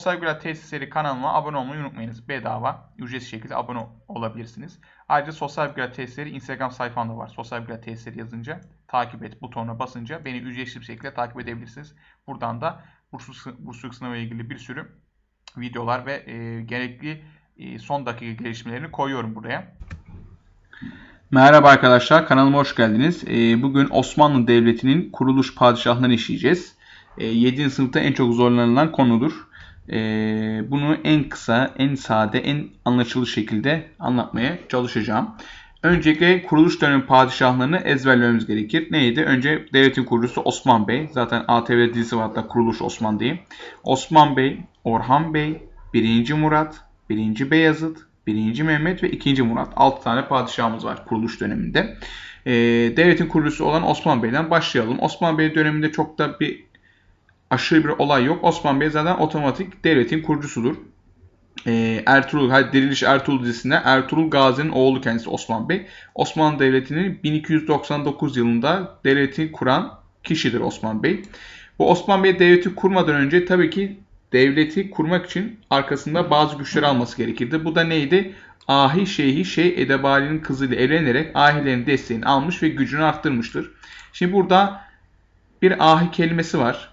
Sosyal Tesisleri kanalıma abone olmayı unutmayınız. Bedava, ücretsiz şekilde abone olabilirsiniz. Ayrıca Sosyal Bilgiler Tesisleri Instagram sayfamda var. Sosyal Bilgiler Tesisleri yazınca takip et butonuna basınca beni ücretsiz bir şekilde takip edebilirsiniz. Buradan da bursluluk, bursluluk sınavı ile ilgili bir sürü videolar ve e, gerekli e, son dakika gelişmelerini koyuyorum buraya. Merhaba arkadaşlar kanalıma hoş geldiniz. E, bugün Osmanlı Devleti'nin kuruluş padişahlarını işleyeceğiz. E, 7. sınıfta en çok zorlanılan konudur. Ee, bunu en kısa, en sade, en anlaşılır şekilde anlatmaya çalışacağım. Öncelikle kuruluş dönemi padişahlarını ezberlememiz gerekir. Neydi? Önce devletin kurucusu Osman Bey. Zaten ATV dizisi var hatta Kuruluş Osman diye. Osman Bey, Orhan Bey, 1. Murat, 1. Beyazıt, 1. Mehmet ve 2. Murat. 6 tane padişahımız var kuruluş döneminde. Ee, devletin kurucusu olan Osman Bey'den başlayalım. Osman Bey döneminde çok da bir aşırı bir olay yok. Osman Bey zaten otomatik devletin kurucusudur. Ee, Ertuğrul, Diriliş Ertuğrul dizisinde Ertuğrul Gazi'nin oğlu kendisi Osman Bey. Osmanlı Devleti'nin 1299 yılında devleti kuran kişidir Osman Bey. Bu Osman Bey devleti kurmadan önce tabii ki devleti kurmak için arkasında bazı güçler alması gerekirdi. Bu da neydi? Ahi Şeyhi Şeyh Edebali'nin kızıyla evlenerek ahilerin desteğini almış ve gücünü arttırmıştır. Şimdi burada bir ahi kelimesi var.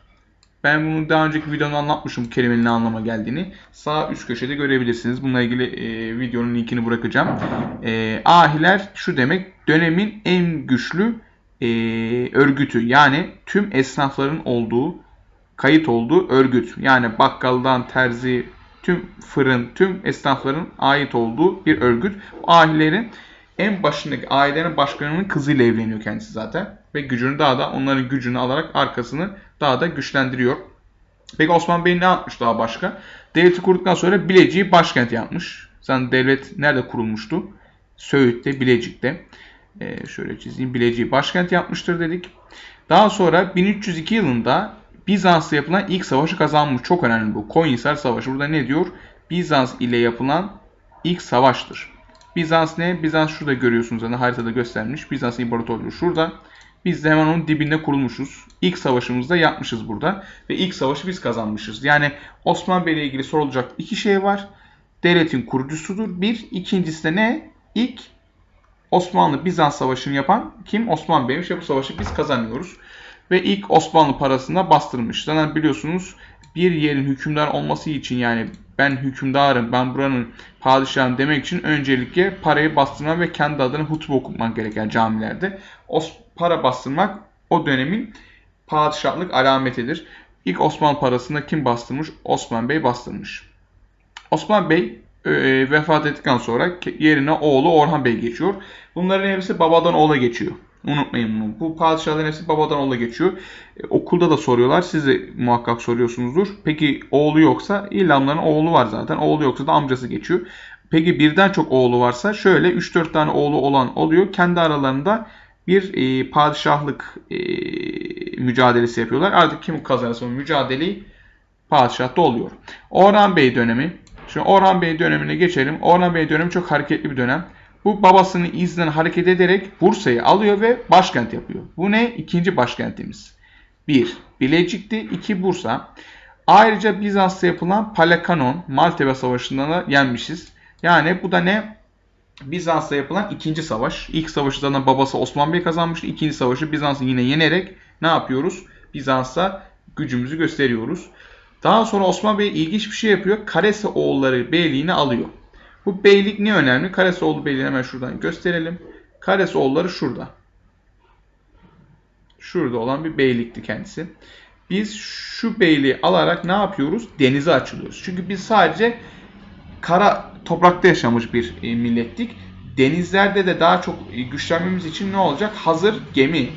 Ben bunu daha önceki videoda anlatmışım bu kelimenin ne anlama geldiğini. Sağ üst köşede görebilirsiniz. Bununla ilgili e, videonun linkini bırakacağım. E, ahiler şu demek dönemin en güçlü e, örgütü. Yani tüm esnafların olduğu, kayıt olduğu örgüt. Yani bakkaldan terzi, tüm fırın, tüm esnafların ait olduğu bir örgüt. Bu ahilerin en başındaki ailelerin başkanının kızıyla evleniyor kendisi zaten. Ve gücünü daha da onların gücünü alarak arkasını daha da güçlendiriyor. Peki Osman Bey ne yapmış daha başka? Devleti kurduktan sonra Bilecik'i başkent yapmış. Zaten devlet nerede kurulmuştu? Söğüt'te, Bilecik'te. Ee, şöyle çizeyim. Bilecik'i başkent yapmıştır dedik. Daha sonra 1302 yılında Bizans'ta yapılan ilk savaşı kazanmış. Çok önemli bu. Koyunhisar Savaşı. Burada ne diyor? Bizans ile yapılan ilk savaştır. Bizans ne? Bizans şurada görüyorsunuz zaten haritada göstermiş. Bizans İmparatorluğu şurada. Biz de hemen onun dibinde kurulmuşuz. İlk savaşımızda yapmışız burada. Ve ilk savaşı biz kazanmışız. Yani Osman Bey ile ilgili sorulacak iki şey var. Devletin kurucusudur. Bir. ikincisi de ne? İlk Osmanlı-Bizans savaşını yapan kim? Osman Bey'miş ve bu savaşı biz kazanıyoruz. Ve ilk Osmanlı parasında bastırmış. Zaten biliyorsunuz bir yerin hükümdar olması için yani ben hükümdarım, ben buranın padişahım demek için öncelikle parayı bastırma ve kendi adına hutbe okutmak gereken camilerde. O para bastırmak o dönemin padişahlık alametidir. İlk Osmanlı parasında kim bastırmış? Osman Bey bastırmış. Osman Bey e, vefat ettikten sonra yerine oğlu Orhan Bey geçiyor. Bunların hepsi babadan oğula geçiyor. Unutmayın bunu. Bu padişahların hepsi babadan oğula geçiyor. E, okulda da soruyorlar. Siz de muhakkak soruyorsunuzdur. Peki oğlu yoksa İlhamların oğlu var zaten. Oğlu yoksa da amcası geçiyor. Peki birden çok oğlu varsa şöyle 3-4 tane oğlu olan oluyor. Kendi aralarında bir e, padişahlık e, mücadelesi yapıyorlar. Artık kim kazanırsa o mücadeleyi padişahta oluyor. Orhan Bey dönemi. Şimdi Orhan Bey dönemine geçelim. Orhan Bey dönemi çok hareketli bir dönem. Bu babasının izinden hareket ederek Bursa'yı alıyor ve başkent yapıyor. Bu ne? İkinci başkentimiz. 1. Bilecik'ti. 2. Bursa. Ayrıca Bizans'ta yapılan Palekanon, Maltepe Savaşı'nda da yenmişiz. Yani bu da ne? Bizans'ta yapılan ikinci savaş. İlk savaşı zaten babası Osman Bey kazanmıştı. İkinci savaşı Bizans'ı yine yenerek ne yapıyoruz? Bizans'a gücümüzü gösteriyoruz. Daha sonra Osman Bey ilginç bir şey yapıyor. Karese oğulları beyliğini alıyor. Bu beylik ne önemli? Karesoğlu beyliğini hemen şuradan gösterelim. Karesoğulları şurada. Şurada olan bir beylikti kendisi. Biz şu beyliği alarak ne yapıyoruz? Denize açılıyoruz. Çünkü biz sadece kara toprakta yaşamış bir e, millettik. Denizlerde de daha çok e, güçlenmemiz için ne olacak? Hazır gemi,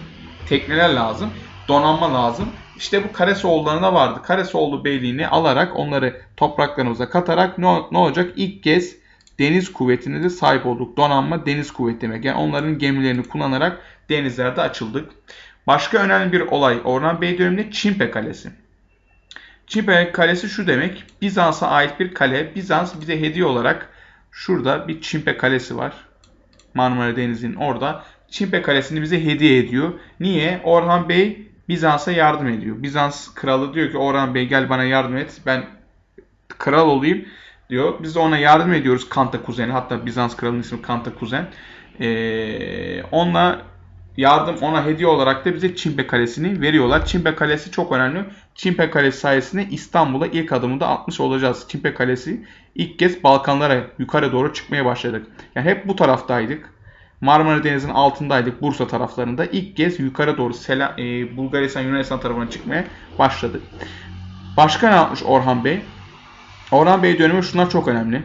tekneler lazım. Donanma lazım. İşte bu Karesoğullarına vardı. Karesoğlu beyliğini alarak onları topraklarımıza katarak ne, ne olacak? İlk kez deniz kuvvetine de sahip olduk. Donanma deniz kuvveti demek. Yani onların gemilerini kullanarak denizlerde açıldık. Başka önemli bir olay Orhan Bey döneminde Çimpe Kalesi. Çimpe Kalesi şu demek. Bizans'a ait bir kale. Bizans bize hediye olarak şurada bir Çimpe Kalesi var. Marmara Denizi'nin orada. Çimpe Kalesi'ni bize hediye ediyor. Niye? Orhan Bey Bizans'a yardım ediyor. Bizans kralı diyor ki Orhan Bey gel bana yardım et. Ben kral olayım diyor. Biz de ona yardım ediyoruz Kanta kuzeni. Hatta Bizans kralının ismi Kanta kuzen. Ee, onunla yardım ona hediye olarak da bize Çimpe Kalesi'ni veriyorlar. Çimpe Kalesi çok önemli. Çimpe Kalesi sayesinde İstanbul'a ilk adımı da atmış olacağız. Çimpe Kalesi ilk kez Balkanlara yukarı doğru çıkmaya başladık. Yani hep bu taraftaydık. Marmara Denizi'nin altındaydık Bursa taraflarında. İlk kez yukarı doğru Sela, e, Bulgaristan Yunanistan tarafına çıkmaya başladık. Başka ne yapmış Orhan Bey? Orhan Bey dönemi şunlar çok önemli.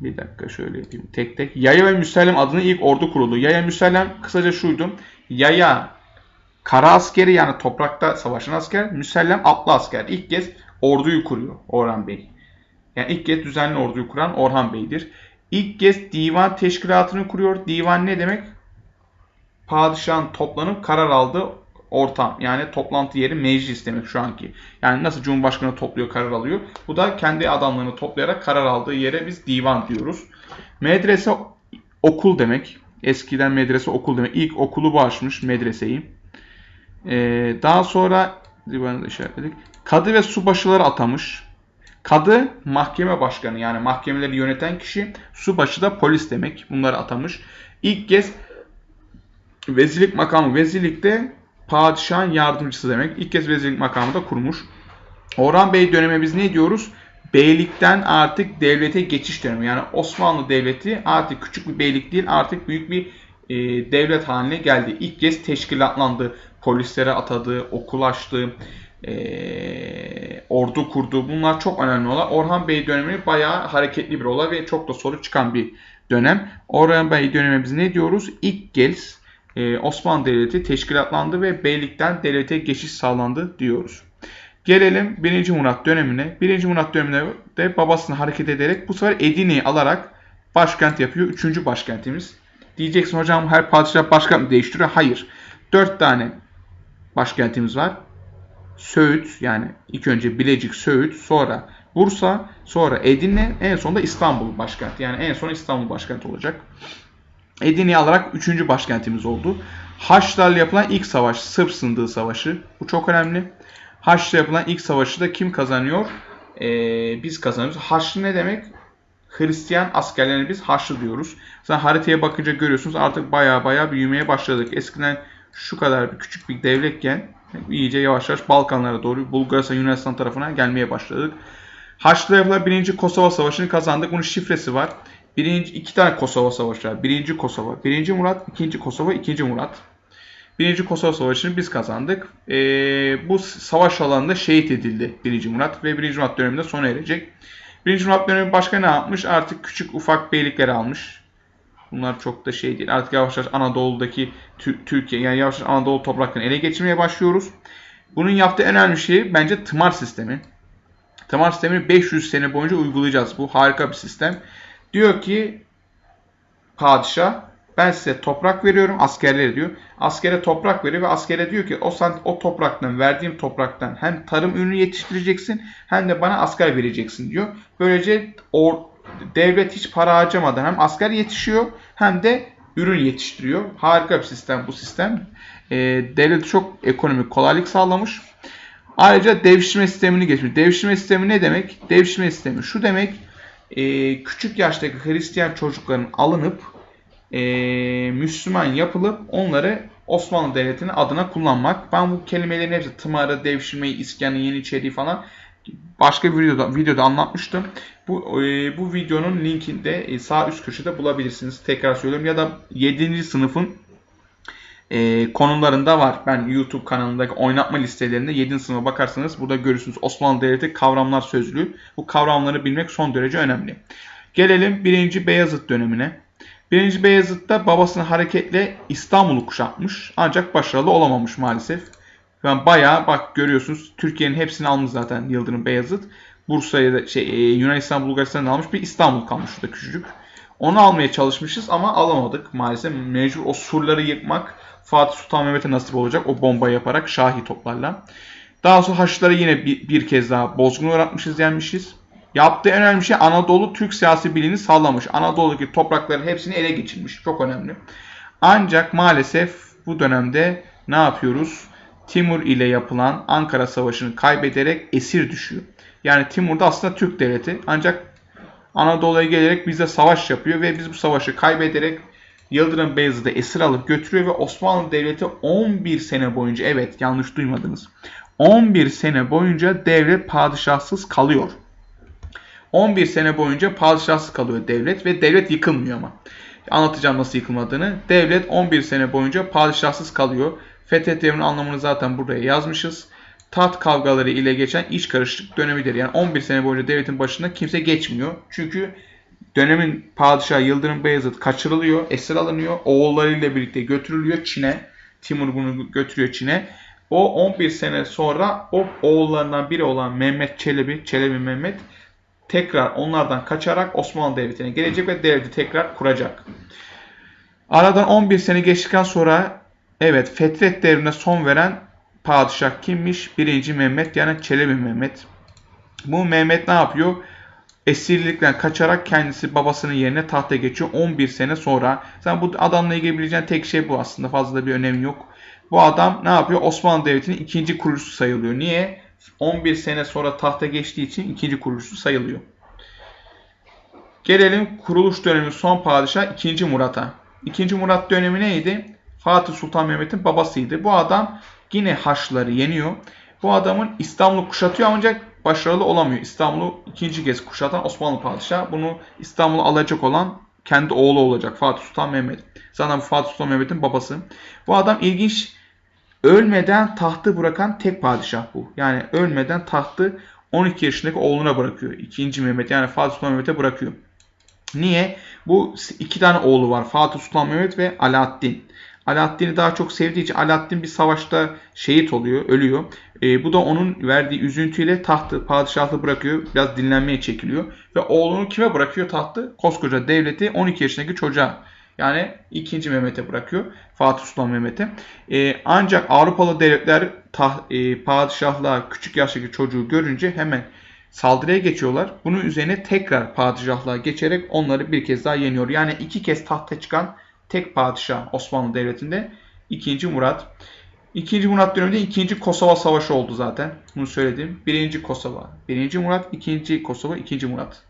Bir dakika şöyle yapayım tek tek. Yaya ve Müsellem adına ilk ordu kuruldu. Yaya Müsellem kısaca şuydu. Yaya kara askeri yani toprakta savaşan asker. Müsellem atlı asker. İlk kez orduyu kuruyor Orhan Bey. Yani ilk kez düzenli orduyu kuran Orhan Bey'dir. İlk kez divan teşkilatını kuruyor. Divan ne demek? Padişahın toplanıp karar aldığı ortam. Yani toplantı yeri meclis demek şu anki. Yani nasıl Cumhurbaşkanı topluyor karar alıyor. Bu da kendi adamlarını toplayarak karar aldığı yere biz divan diyoruz. Medrese okul demek. Eskiden medrese okul demek. İlk okulu bu açmış medreseyi. Ee, daha sonra divanı işaretledik. Kadı ve subaşıları atamış. Kadı mahkeme başkanı yani mahkemeleri yöneten kişi. Subaşı da polis demek. Bunları atamış. İlk kez vezirlik makamı. Vezirlikte padişahın yardımcısı demek. İlk kez vezirlik makamı da kurmuş. Orhan Bey dönemi biz ne diyoruz? Beylikten artık devlete geçiş dönemi. Yani Osmanlı Devleti artık küçük bir beylik değil artık büyük bir e, devlet haline geldi. İlk kez teşkilatlandı. Polislere atadı, okul açtı, e, ordu kurdu. Bunlar çok önemli olay. Orhan Bey dönemi bayağı hareketli bir olay ve çok da soru çıkan bir dönem. Orhan Bey dönemi biz ne diyoruz? İlk kez e, Osmanlı Devleti teşkilatlandı ve beylikten devlete geçiş sağlandı diyoruz. Gelelim 1. Murat dönemine. 1. Murat döneminde de babasını hareket ederek bu sefer Edirne'yi alarak başkent yapıyor. Üçüncü başkentimiz. Diyeceksin hocam her padişah başkent değiştiriyor? Hayır. Dört tane başkentimiz var. Söğüt yani ilk önce Bilecik, Söğüt, sonra Bursa, sonra Edirne, en sonunda İstanbul başkenti. Yani en son İstanbul başkenti olacak. Edirne'yi alarak 3. başkentimiz oldu. Haçlarla yapılan ilk savaş, Sırp Sındığı Savaşı. Bu çok önemli. Haçlı yapılan ilk savaşı da kim kazanıyor? Ee, biz kazanıyoruz. Haçlı ne demek? Hristiyan askerlerine biz Haçlı diyoruz. Zaten haritaya bakınca görüyorsunuz artık baya baya büyümeye başladık. Eskiden şu kadar bir küçük bir devletken iyice yavaş yavaş Balkanlara doğru Bulgaristan Yunanistan tarafına gelmeye başladık. Haçlı yapılan 1. Kosova Savaşı'nı kazandık. Bunun şifresi var. Birinci, iki tane Kosova Savaşı var. Birinci Kosova, birinci Murat, ikinci Kosova, ikinci Murat. Birinci Kosova Savaşı'nı biz kazandık. Ee, bu savaş alanında şehit edildi birinci Murat ve birinci Murat döneminde sona erecek. Birinci Murat dönemi başka ne yapmış? Artık küçük ufak beylikleri almış. Bunlar çok da şey değil. Artık yavaş yavaş Anadolu'daki Türkiye yani yavaş yavaş Anadolu topraklarını ele geçirmeye başlıyoruz. Bunun yaptığı en önemli şey bence tımar sistemi. Tımar sistemini 500 sene boyunca uygulayacağız. Bu harika bir sistem. Diyor ki padişah ben size toprak veriyorum askerlere diyor. Askere toprak veriyor ve askere diyor ki o sen o topraktan verdiğim topraktan hem tarım ürünü yetiştireceksin hem de bana asker vereceksin diyor. Böylece o devlet hiç para harcamadan hem asker yetişiyor hem de ürün yetiştiriyor. Harika bir sistem bu sistem. E, devlet çok ekonomik kolaylık sağlamış. Ayrıca devşirme sistemini geçmiş. Devşirme sistemi ne demek? Devşirme sistemi şu demek e, küçük yaştaki Hristiyan çocukların alınıp e, Müslüman yapılıp onları Osmanlı Devleti'nin adına kullanmak. Ben bu kelimelerin hepsi tımarı, devşirmeyi, iskanı, yeniçeriği falan başka bir videoda, videoda anlatmıştım. Bu e, bu videonun linkinde e, sağ üst köşede bulabilirsiniz. Tekrar söylüyorum ya da 7. sınıfın e, konularında var. Ben YouTube kanalındaki oynatma listelerinde 7. sınıfa bakarsanız burada görürsünüz Osmanlı Devleti kavramlar sözlüğü. Bu kavramları bilmek son derece önemli. Gelelim 1. Beyazıt dönemine. 1. Beyazıt'ta babasının hareketle İstanbul'u kuşatmış. Ancak başarılı olamamış maalesef. Yani bayağı bak görüyorsunuz Türkiye'nin hepsini almış zaten Yıldırım Beyazıt. Bursa'ya da şey e, Yunanistan Bulgaristan'ı almış bir İstanbul kalmış şurada küçücük. Onu almaya çalışmışız ama alamadık maalesef. Mecbur o surları yıkmak Fatih Sultan Mehmet'e nasip olacak o bomba yaparak Şahi toplarla. Daha sonra Haçlılara yine bir, bir kez daha bozgun uğratmışız yenmişiz. Yaptığı en önemli şey Anadolu Türk siyasi bilini sağlamış. Anadolu'daki toprakların hepsini ele geçirmiş. Çok önemli. Ancak maalesef bu dönemde ne yapıyoruz? Timur ile yapılan Ankara Savaşı'nı kaybederek esir düşüyor. Yani Timur da aslında Türk devleti. Ancak Anadolu'ya gelerek bize savaş yapıyor ve biz bu savaşı kaybederek Yıldırım Beyazıt'ı esir alıp götürüyor ve Osmanlı Devleti 11 sene boyunca evet yanlış duymadınız. 11 sene boyunca devlet padişahsız kalıyor. 11 sene boyunca padişahsız kalıyor devlet ve devlet yıkılmıyor ama. Anlatacağım nasıl yıkılmadığını. Devlet 11 sene boyunca padişahsız kalıyor. Fethet devrinin anlamını zaten buraya yazmışız. Taht kavgaları ile geçen iç karışıklık dönemidir. Yani 11 sene boyunca devletin başında kimse geçmiyor. Çünkü dönemin padişahı Yıldırım Beyazıt kaçırılıyor, esir alınıyor. Oğullarıyla birlikte götürülüyor Çin'e. Timur bunu götürüyor Çin'e. O 11 sene sonra o oğullarından biri olan Mehmet Çelebi, Çelebi Mehmet tekrar onlardan kaçarak Osmanlı Devleti'ne gelecek ve devleti tekrar kuracak. Aradan 11 sene geçtikten sonra evet Fetret devrine son veren padişah kimmiş? 1. Mehmet yani Çelebi Mehmet. Bu Mehmet ne yapıyor? Esirlikten kaçarak kendisi babasının yerine tahta geçiyor 11 sene sonra. Sen bu adamla ilgili bileceğin tek şey bu aslında. Fazla bir önemi yok. Bu adam ne yapıyor? Osmanlı Devleti'nin ikinci kurucusu sayılıyor. Niye? 11 sene sonra tahta geçtiği için ikinci kurucusu sayılıyor. Gelelim kuruluş dönemi son padişah 2. Murat'a. 2. Murat dönemi neydi? Fatih Sultan Mehmet'in babasıydı. Bu adam yine Haçlıları yeniyor. Bu adamın İstanbul'u kuşatıyor ancak başarılı olamıyor. İstanbul'u ikinci kez kuşatan Osmanlı padişahı. Bunu İstanbul'u alacak olan kendi oğlu olacak Fatih Sultan Mehmet. Zaten bu Fatih Sultan Mehmet'in babası. Bu adam ilginç ölmeden tahtı bırakan tek padişah bu. Yani ölmeden tahtı 12 yaşındaki oğluna bırakıyor. İkinci Mehmet yani Fatih Sultan Mehmet'e bırakıyor. Niye? Bu iki tane oğlu var. Fatih Sultan Mehmet ve Alaaddin. Alaaddin'i daha çok sevdiği için Alaaddin bir savaşta şehit oluyor, ölüyor. E, bu da onun verdiği üzüntüyle tahtı, padişahlığı bırakıyor. Biraz dinlenmeye çekiliyor. Ve oğlunu kime bırakıyor tahtı? Koskoca devleti 12 yaşındaki çocuğa. Yani 2. Mehmet'e bırakıyor. Fatih Sultan Mehmet'e. E, ancak Avrupalı devletler taht, e, padişahlığa küçük yaştaki çocuğu görünce hemen saldırıya geçiyorlar. Bunun üzerine tekrar padişahlığa geçerek onları bir kez daha yeniyor. Yani iki kez tahta çıkan tek padişah Osmanlı Devleti'nde 2. Murat. 2. Murat döneminde 2. Kosova Savaşı oldu zaten. Bunu söyledim. 1. Kosova. 1. Murat, 2. Kosova, 2. Murat.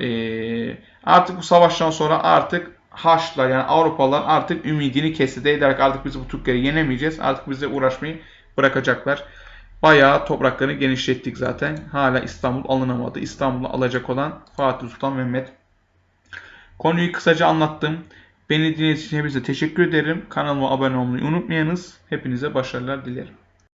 Ee, artık bu savaştan sonra artık Haçlılar yani Avrupalılar artık ümidini kesti. Dediler artık biz bu Türkleri yenemeyeceğiz. Artık bize uğraşmayı bırakacaklar. Bayağı topraklarını genişlettik zaten. Hala İstanbul alınamadı. İstanbul'u alacak olan Fatih Sultan Mehmet. Konuyu kısaca anlattım. Beni dinlediğiniz için hepinize teşekkür ederim. Kanalıma abone olmayı unutmayınız. Hepinize başarılar dilerim.